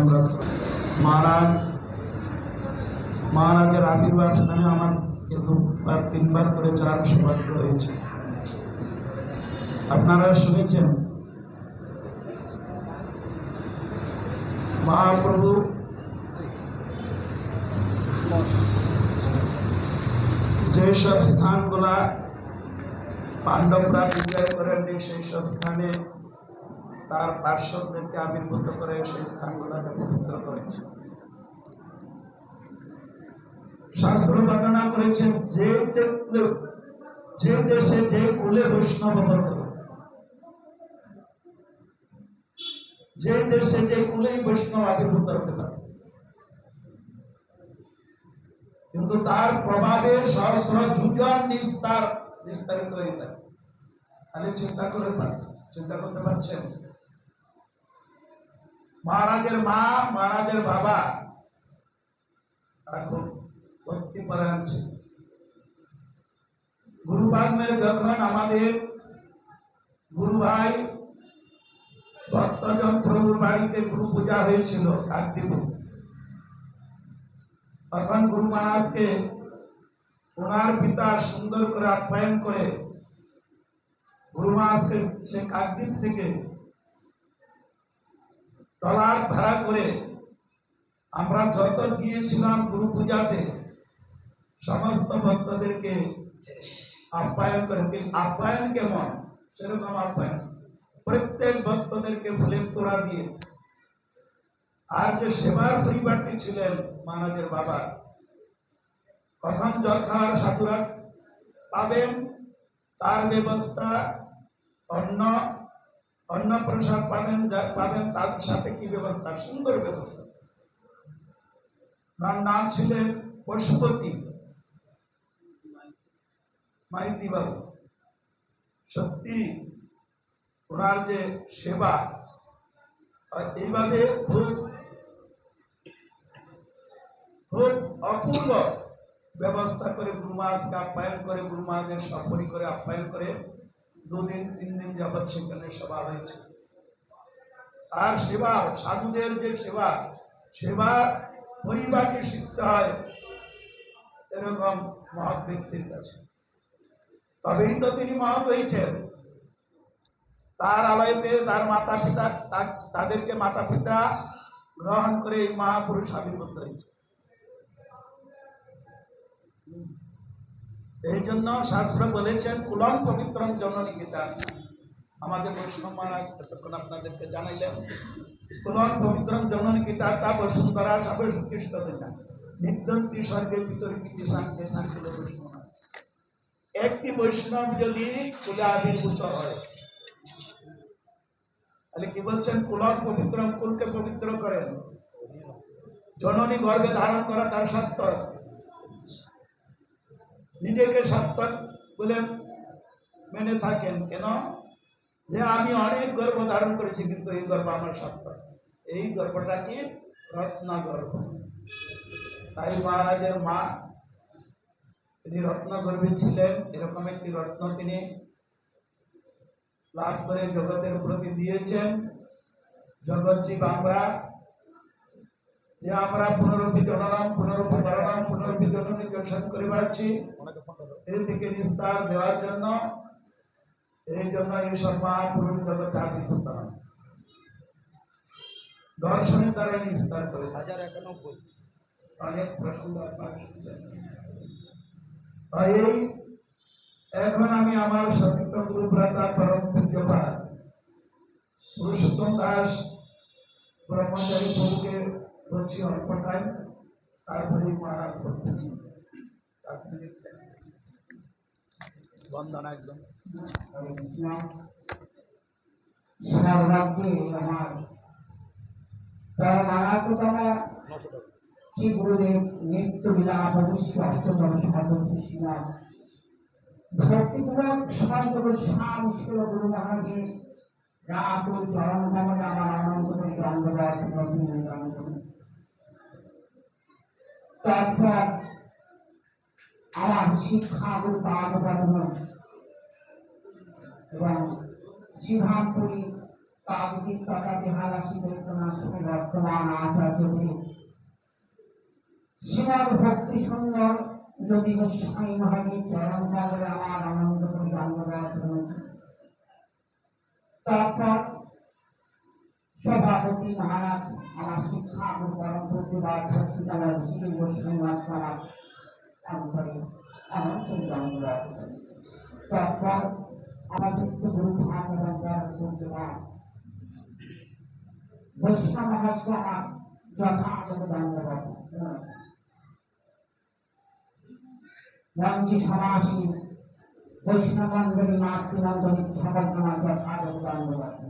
আমরা মহারাজ, মহারাজের আবির্ভাব স্থানে আমার দুবার তিনবার করে যাওয়ার সৌভাগ্য হয়েছে আপনারা শুনেছেন, মহাপ্রভু যেসব স্থানগুলা পাণ্ডবরা বিজয় করেননি সেই সব স্থানে তার পার্শ্বদেরকে আবির্ভূত করে সেই স্থানগুলোকে পবিত্র করেছে। শাস্ত্র বর্ণনা করেছেন যে যে দেশে যে কুলে বৈষ্ণব যে দেশে যে কুলেই বৈষ্ণব আবির্ভূত হতে পারে। কিন্তু তার প্রভাবে সহস্র যুজন নিস্তার বিস্তারিত হয়ে থাকে। খালি চিন্তা করে চিন্তা করতে পারছেন? মহারাজের মা, মহারাজের বাবা, তারা খুব ভক্তি পরায়ণ ছিল গুরু বাগ্মের যখন আমাদের গুরু ভাই ভক্তজন প্রভুর বাড়িতে গুরু পূজা হয়েছিল কার্তিক। তখন গুরু মহারাজকে ওনার পিতা সুন্দর করে আপ্যায়ন করে গুরু মহারাজকে সে কাকদ্বীপ থেকে ট্রলার ভাড়া করে আমরা যত গিয়েছিলাম গুরু পূজাতে সমস্ত ভক্তদেরকে আপ্যায়ন করে আপ্যায়ন কেমন? সেরকম আপ্যায়ন। প্রত্যেক ভক্তদেরকে ফুলের তোড়া দিয়ে। আর যে সেবার পরিবারটি ছিলেন মহারাজের বাবা, কখন জল খাওয়ার সাধুরা পাবেন, তার ব্যবস্থা অন্য অন্ন প্রসাদ পাবেন যা পাবেন তার সাথে কি ব্যবস্থা? সুন্দর ব্যবস্থা। তার নাম ছিলেন পশুপতি মাইতি বাবু সত্যি, ওনার যে সেবা এইভাবে খুব খুব অপূর্ব ব্যবস্থা করে গুরু মহারাজকে আপ্যায়ন করে গুরু মহারাজের সফরি করে আপ্যায়ন করে দুদিন তিন দিন যাবৎ সেখানে সেবা হয়েছে। আর সেবা, সাধুদের যে সেবা সেবা পরিবারকে শিখতে হয় এরকম মহৎ ব্যক্তির কাছে। তবেই তো তিনি মহৎ হয়েছেন। তার আলয়তে তার মাতা পিতা তাদেরকে মাতা পিতা গ্রহণ করে এই মহাপুরুষ আবির্ভূত হয়েছে। এই জন্য শাস্ত্র বলেছেন কুলম পবিত্রম জননী গীতা আমাদের বৈষ্ণব মহারাজ এতক্ষণ আপনাদেরকে জানাইলেন কুলম পবিত্রম জননী গীতা তা বসুন্ধরা সবে সুকৃষ্ট দিনা নিত্যন্তি স্বর্গে পিতর কীর্তি শান্তি শান্তি একটি বৈষ্ণব যদি কুলে আবির্ভূত হয়, তাহলে কি বলছেন কুলম পবিত্র কুলকে পবিত্র করেন? জননী গর্ভে ধারণ করা তার সত্য নিজেকে সত্য বলে মেনে থাকেন কেন? যে আমি অনেক গর্ব ধারণ করেছি, কিন্তু এই গর্ব আমার সত্য এই গর্ভটা কি? রত্ন গর্ভ তাই মহারাজের মা তিনি রত্ন গর্ভে ছিলেন, এরকম একটি রত্ন তিনি লাভ করে জগতের প্রতি দিয়েছেন। জগৎ জীব আমরা যে আমরা পুনরূপী জননাম পুনরূপী মরণাম পুনরূপী জননী দর্শন করে বেড়াচ্ছি এই থেকে নিস্তার দেওয়ার জন্য এই জন্য এই সব মহাপুরুষ জগতে আবির্ভূত হন দর্শনের দ্বারা নিস্তার করে হাজার একানব্বই। অনেক প্রসঙ্গ আপনার এই এখন আমি আমার সতীর্থ গুরু ভ্রাতা পরম পূজ্যপাত পুরুষোত্তম দাস ব্রহ্মচারী প্রভুকে বলছি অল্প টাইম তারপরে পাঁচ মিনিট বন্দনা একদম। সর্বাগ্যে আমার। তার মারাত্মতম শ্রী গুরুদেব নিত্য বিলাপ অবশ্য ভক্তিপূর্বক গুরু রাত ও চরণ ভবনে আমার আনন্দ করে দণ্ডবাদ নিবেদন তারপর আমার শিক্ষা গুরু পাদ এবং শ্রীধামপুরী কাগতি তথা বেতনাশ্রমে বর্তমান আচার্যকে শ্রীমদ ভক্তি সুন্দর যদি গোস্বামী মহাবীর চরণ আমার আনন্দ করে ধন্যবাদ তারপর সভাপতি মহারাজ, আমার শিক্ষা ও পরম প্রতিবাদ ভক্তিকালার শ্রী গোস্বামী মাস্টার অন্তরে অনন্ত ধন্যবাদ তারপর আমাদের গুরু ভাগবত প্রতিবাদ বৈষ্ণব মহাসভা যথাযথ ধন্যবাদ মঞ্চে সমাসী বৈষ্ণবন্দরী মাতৃনন্দনী ছাগলনামা যথাযথ ধন্যবাদ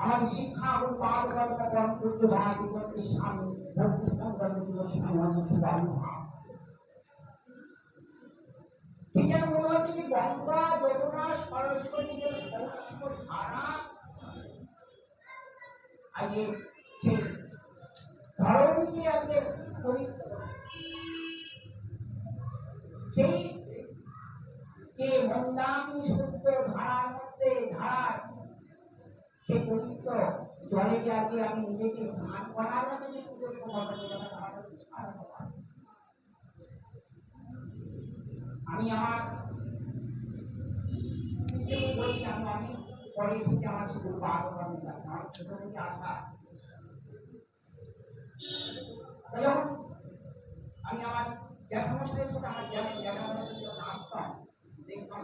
আমাদের শিক্ষা ও পাঠ কর্তা পরম পূজ্য ভারতীয় স্বামী ভক্তি সংকল্প দিবস আমাদের শুভ আবির্ভাব ঠিক যেন মনে হচ্ছে যে গঙ্গা সেই যে মন্দাকিনী শুদ্ধ ধারার মধ্যে ধারার সে পবিত্র জলে যে আজকে আমি নিজেকে স্নান করার মতো যে সুযোগ সমাধান ধারাটা বিশাল ব্যাপার। আমি আমার স্ত্রীকে বলছি আমি অনেক পরে এসেছি আমার শুধু বাগবানের কাছে আমার ছোট থেকে আসা তাই যখন আমি আমার জ্যাঠামশাইয়ের সাথে আমার গ্রামের জ্যাঠামশাইয়ের সাথে যখন আসতাম দেখতাম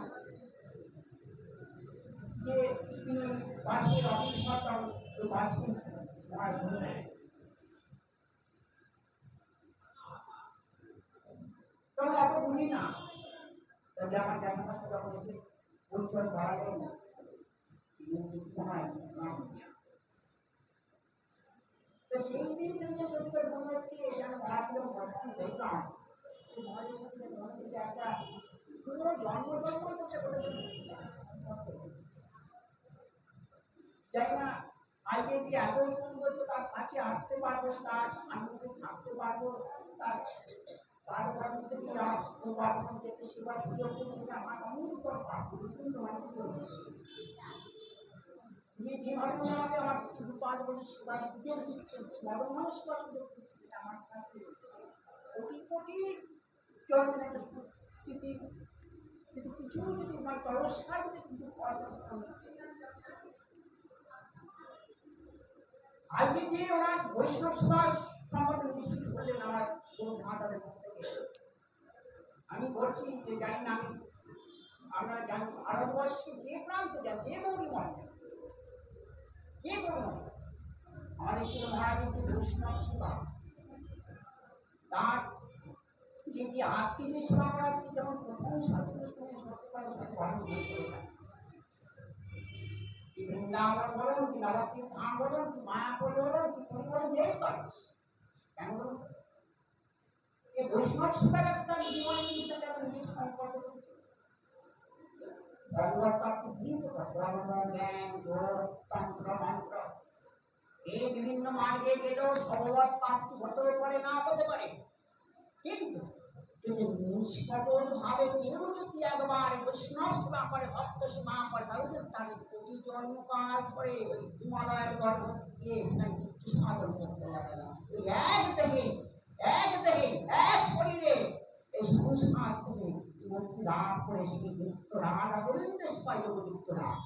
যে তিনি বাসের অফিস করতাম করালেন তো সেই দিন থেকে মনে মনে একটা যাই না আজকে যে এত সুন্দর তো তার কাছে আসতে পারব, তার সান্নিধ্যে থাকতে পারব, তার তার বাড়ি থেকে আমার অনেক? যে আমাকে আমার কাছে কোটি কোটি কিন্তু কিছু যদি মানে তরস্কার যদি কিন্তু আজকে যে ওনার বৈষ্ণব সমাজ সম্বন্ধে নিশ্চিত করলেন আমার মাতাদের আমি বলছি যে জানি না আমি আপনারা জানেন ভারতবর্ষে যে প্রান্তে যান যে গৌরী যান, যে গৌরী মঠ আমাদের শিল মহারাজের যে বৈষ্ণব সেবা তার যে যে আত্মীয়দের সেবা করার যেমন প্রশংসা সত্যি সত্যিকারের সাথে অনেক করে থাকে কি বৃন্দাবন বলুন কি নবদ্বীপ ধাম বলুন কি মায়াপুর বলুন কি পুরী বলুন, যেই করে কেন বলুন? এই বৈষ্ণব সেবার একটা জীবনে কিন্তু একটা নিজের সম্পর্ক ভগবত প্রাপ্তি গীত ধর্ম জ্ঞান যোগ তন্ত্র, মন্ত্র। এই বিভিন্ন মার্গে গেলেও ভগবত প্রাপ্তি হতেও পারে, না হতে পারে। কিন্তু নিষ্কপট ভাবে কেউ যদি একবার বৈষ্ণব সেবা করে, ভক্ত সেবা করে, তাহলে তো তার কোটি জন্মকাল ধরে ওই হিমালয়ের গর্ভ দিয়ে সেখানে কিছু সাধন করতে লাগে না। এক দেহে এক দেহে, এক শরীরে এই সংসার থেকে মুক্তি লাভ করে সে নিত্য রাজা গোবিন্দের নিত্য লাভ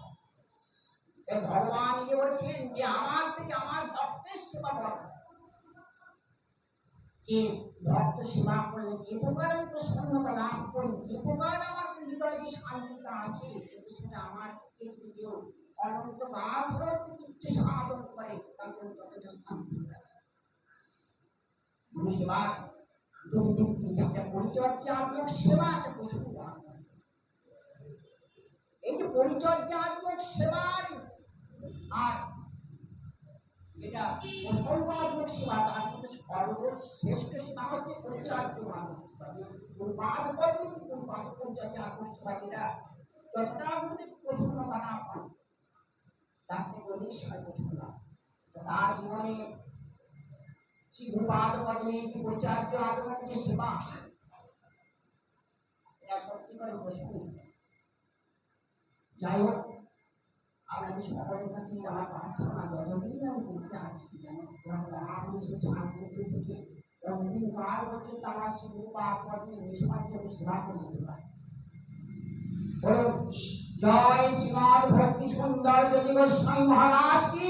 তাই ভগবান নিজে বলছেন যে আমার থেকে আমার ভক্তের সেবা করো। যে ভক্ত সেবা করলে যে প্রকার আমি প্রসন্নতা লাভ করি যে প্রকার আমার হৃদয়ে যে শান্তিটা আসে সেটা আমার কেউ অনন্ত সাধন করে তাদের ততটা শান্তি গুরু দিন পরিচর্যাত্মক সেবা একটা প্রসঙ্গ এই যে পরিচর্যাত্মক সেবার আর যেটা মুসলমানদের সেবা তার মধ্যে হচ্ছে পরিচার্য মানুষ গুরুবাদ পঞ্চায়েত আগুন সেবা যেটা যতটা আমাদের প্রসন্নতা না পান তার থেকে সেবা তার এটা বসে যাই হোক, আপনাদের সকলের কাছে আমার প্রার্থনা মহাপুরুষের ঠাকুর থেকে অন্তিম কাল পর্যন্ত আমার শিবু বা আপনাদের নিঃস্বার্থ সেবা করে দিতে পারি জয় শ্রীমান ভক্তি সুন্দর জ্যোতি গোস্বামী মহারাজ কি?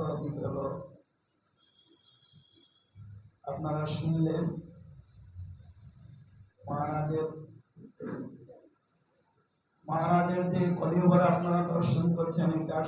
তো অধিক আপনারা শুনলেন মহারাজের মহারাজের যে কলিবর আপনারা দর্শন করছেন এটা